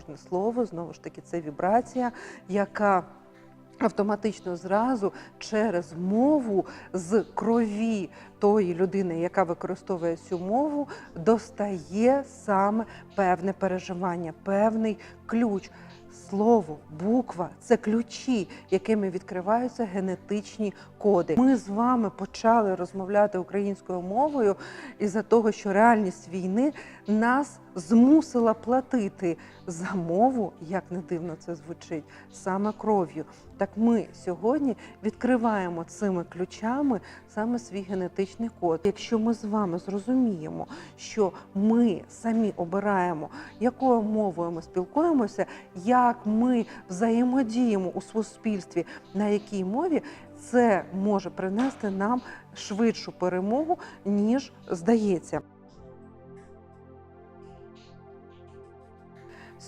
кожне слово знову ж таки це вібрація, яка автоматично зразу через мову з крові тої людини, яка використовує цю мову, достає саме певне переживання, певний ключ. Слово, буква це ключі, якими відкриваються генетичні коди. Ми з вами почали розмовляти українською мовою із-за того, що реальність війни нас змусила платити за мову, як не дивно це звучить, саме кров'ю. Так ми сьогодні відкриваємо цими ключами саме свій генетичний код. Якщо ми з вами зрозуміємо, що ми самі обираємо, якою мовою ми спілкуємося, як ми взаємодіємо у суспільстві, на якій мові, це може принести нам швидшу перемогу, ніж здається.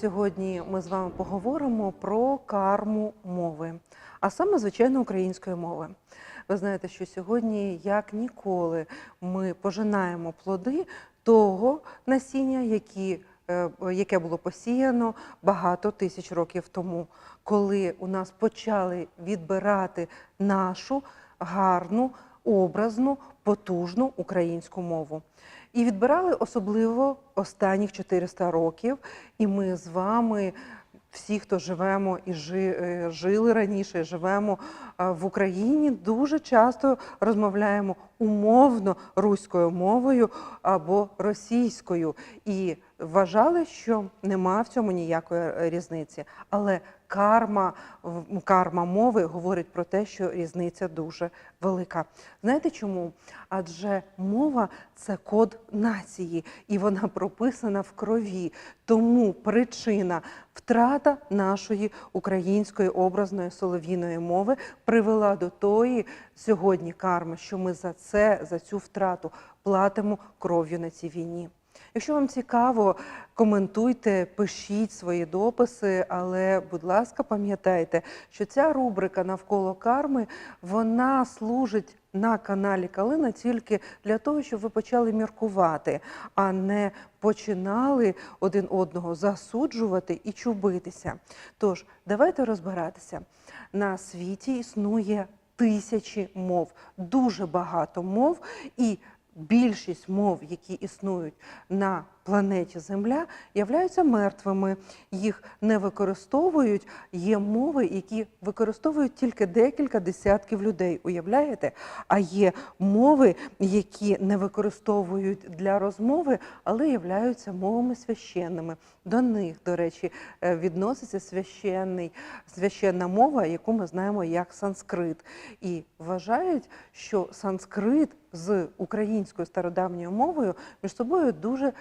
Сьогодні ми з вами поговоримо про карму мови, а саме звичайно української мови. Ви знаєте, що сьогодні, як ніколи, ми пожинаємо плоди того насіння, які, е, яке було посіяно багато тисяч років тому, коли у нас почали відбирати нашу гарну, образну, потужну українську мову. І відбирали особливо останніх 400 років. І ми з вами, всі, хто живемо і е, жили раніше, і живемо в Україні, дуже часто розмовляємо умовно руською мовою або російською. І вважали, що нема в цьому ніякої різниці. Але карма, карма мови говорить про те, що різниця дуже велика. Знаєте чому? Адже мова це код нації, і вона прописана в крові. Тому причина втрата нашої української образної солов'їної мови привела до тої сьогодні карми, що ми за це, за цю втрату платимо кров'ю на цій війні. Якщо вам цікаво, коментуйте, пишіть свої дописи, але, будь ласка, пам'ятайте, що ця рубрика навколо карми вона служить на каналі Калина тільки для того, щоб ви почали міркувати, а не починали один одного засуджувати і чубитися. Тож, давайте розбиратися. На світі існує тисячі мов, дуже багато мов і більшість мов, які існують на планеті Земля, являються мертвими. Їх не використовують. Є мови, які використовують тільки декілька десятків людей. Уявляєте? А є мови, які не використовують для розмови, але являються мовами священними. До них, до речі, е, відноситься священний, священна мова, яку ми знаємо як санскрит. І вважають, що санскрит з українською стародавньою мовою між собою дуже е,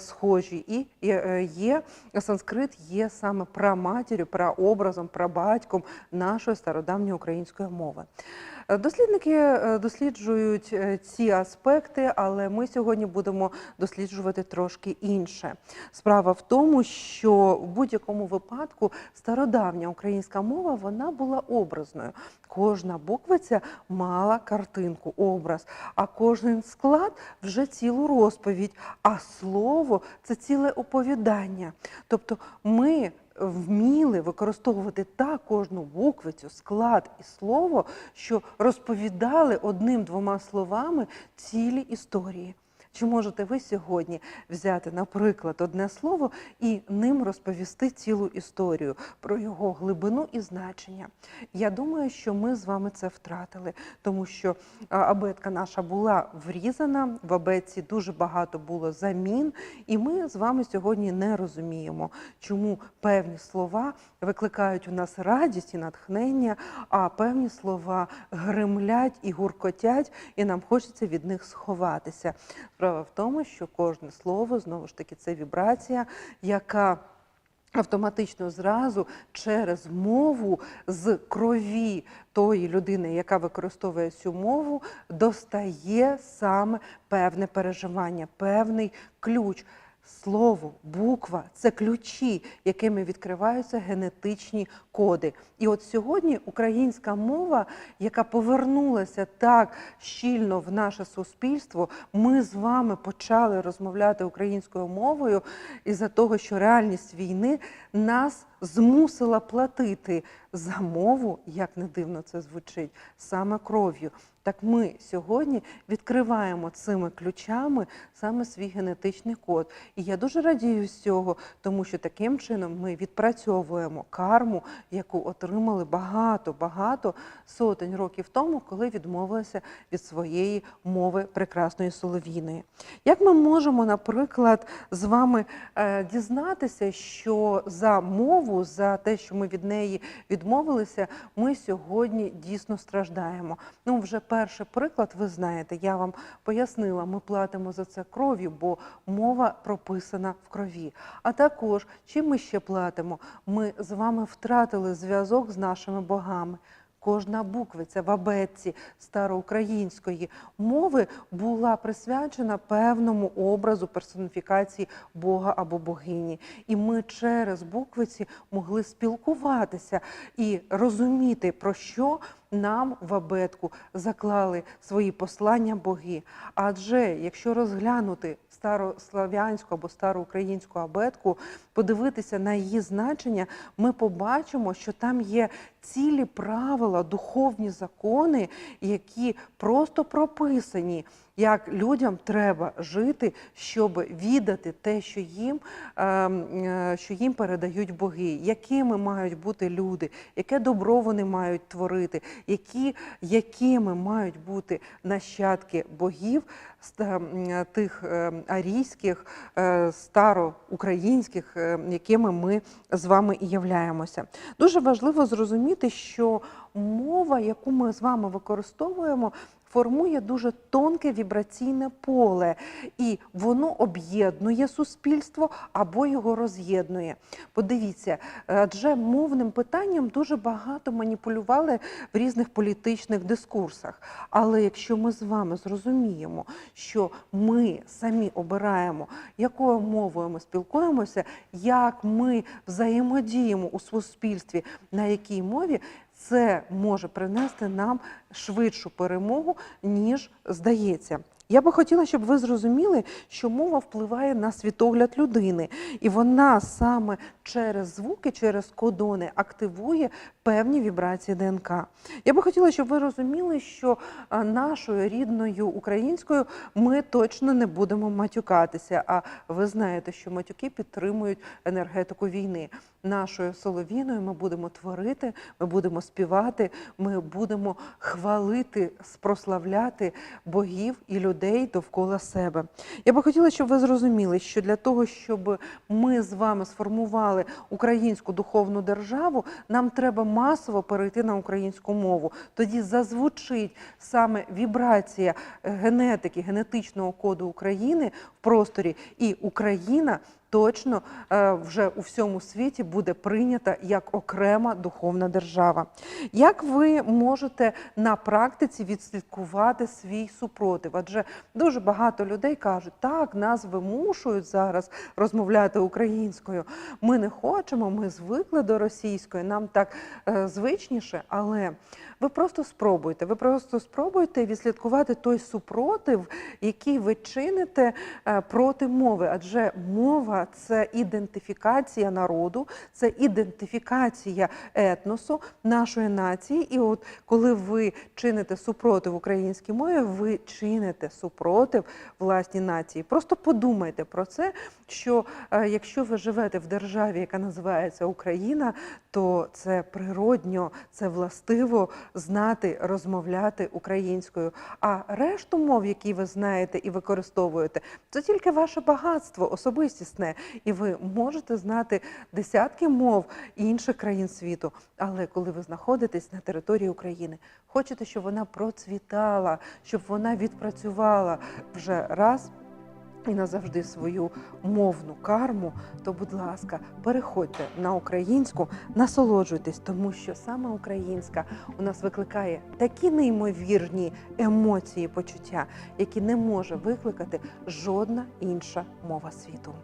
схожі. І е, є санскрит є саме праматір'ю, праобразом, прабатьком нашої стародавньої української мови. Е, Дослідники е, досліджують е, ці аспекти, але ми сьогодні будемо досліджувати трошки інше. Справа в тому, що в будь-якому випадку стародавня українська мова вона була образною. Кожна буквиця мала картинку, образ, а кожен склад вже цілу розповідь, а слово це ціле оповідання. Тобто ми вміли використовувати так кожну буквицю, склад і слово, що розповідали одним-двома словами цілі історії. Чи можете ви сьогодні взяти, наприклад, одне слово і ним розповісти цілу історію про його глибину і значення? Я думаю, що ми з вами це втратили, тому що абетка наша була врізана, в абетці дуже багато було замін, і ми з вами сьогодні не розуміємо, чому певні слова викликають у нас радість і натхнення, а певні слова гримлять і гуркотять, і нам хочеться від них сховатися. Справа в тому, що кожне слово знову ж таки це вібрація, яка автоматично зразу через мову з крові тої людини, яка використовує цю мову, достає саме певне переживання, певний ключ. Слово, буква це ключі, якими відкриваються генетичні коди. І от сьогодні українська мова, яка повернулася так щільно в наше суспільство, ми з вами почали розмовляти українською мовою із-за того, що реальність війни нас змусила платити за мову, як не дивно це звучить, саме кров'ю. Так ми сьогодні відкриваємо цими ключами саме свій генетичний код. І я дуже радію з цього, тому що таким чином ми відпрацьовуємо карму, яку отримали багато багато сотень років тому, коли відмовилися від своєї мови прекрасної солов'їної. Як ми можемо, наприклад, з вами е, дізнатися, що за мову, за те, що ми від неї відмовилися, ми сьогодні дійсно страждаємо. Ну, вже перший приклад, ви знаєте, я вам пояснила, ми платимо за це кров'ю, бо мова прописана в крові. А також чим ми ще платимо? Ми з вами втратили зв'язок з нашими богами. Кожна буквиця в абетці староукраїнської мови була присвячена певному образу персоніфікації Бога або богині. І ми через буквиці могли спілкуватися і розуміти, про що нам в абетку заклали свої послання боги. Адже якщо розглянути старослав'янську або староукраїнську абетку, подивитися на її значення, ми побачимо, що там є цілі правила, духовні закони, які просто прописані. Як людям треба жити, щоб віддати те, що їм, ем, е, що їм передають боги, якими мають бути люди, яке добро вони мають творити, які, якими мають бути нащадки богів, ста- тих е, арійських, е, староукраїнських, е, якими ми з вами і являємося. Дуже важливо зрозуміти, що мова, яку ми з вами використовуємо, формує дуже тонке вібраційне поле, і воно об'єднує суспільство або його роз'єднує. Подивіться, адже мовним питанням дуже багато маніпулювали в різних політичних дискурсах. Але якщо ми з вами зрозуміємо, що ми самі обираємо, якою мовою ми спілкуємося, як ми взаємодіємо у суспільстві, на якій мові, це може принести нам швидшу перемогу, ніж здається. Я би хотіла, щоб ви зрозуміли, що мова впливає на світогляд людини, і вона саме через звуки, через кодони активує певні вібрації ДНК. Я би хотіла, щоб ви розуміли, що нашою рідною українською ми точно не будемо матюкатися. А ви знаєте, що матюки підтримують енергетику війни. Нашою соловіною ми будемо творити, ми будемо співати, ми будемо хвалити, прославляти богів і людей довкола себе. Я би хотіла, щоб ви зрозуміли, що для того, щоб ми з вами сформували українську духовну державу, нам треба масово перейти на українську мову. Тоді зазвучить саме вібрація е, генетики, генетичного коду України в просторі, і Україна точно е, вже у всьому світі буде прийнята як окрема духовна держава. Як ви можете на практиці відслідкувати свій супротив? Адже дуже багато людей кажуть, так, нас вимушують зараз розмовляти українською. Ми не хочемо, ми звикли до російської, нам так е, звичніше, але ви просто спробуйте. Ви просто спробуйте відслідкувати той супротив, який ви чините е, проти мови. Адже мова це ідентифікація народу, це ідентифікація етносу нашої нації. І от коли ви чините супротив українській мові, ви чините супротив власній нації. Просто подумайте про це, що е, якщо ви живете в державі, яка називається Україна, то це природньо, це властиво знати, розмовляти українською. А решту мов, які ви знаєте і використовуєте, це тільки ваше багатство особистісне, і ви можете знати десятки мов інших країн світу. Але коли ви знаходитесь на території України, хочете, щоб вона процвітала, щоб вона відпрацювала вже раз і назавжди свою мовну карму, то, будь ласка, переходьте на українську, насолоджуйтесь, тому що саме українська у нас викликає такі неймовірні емоції, почуття, які не може викликати жодна інша мова світу.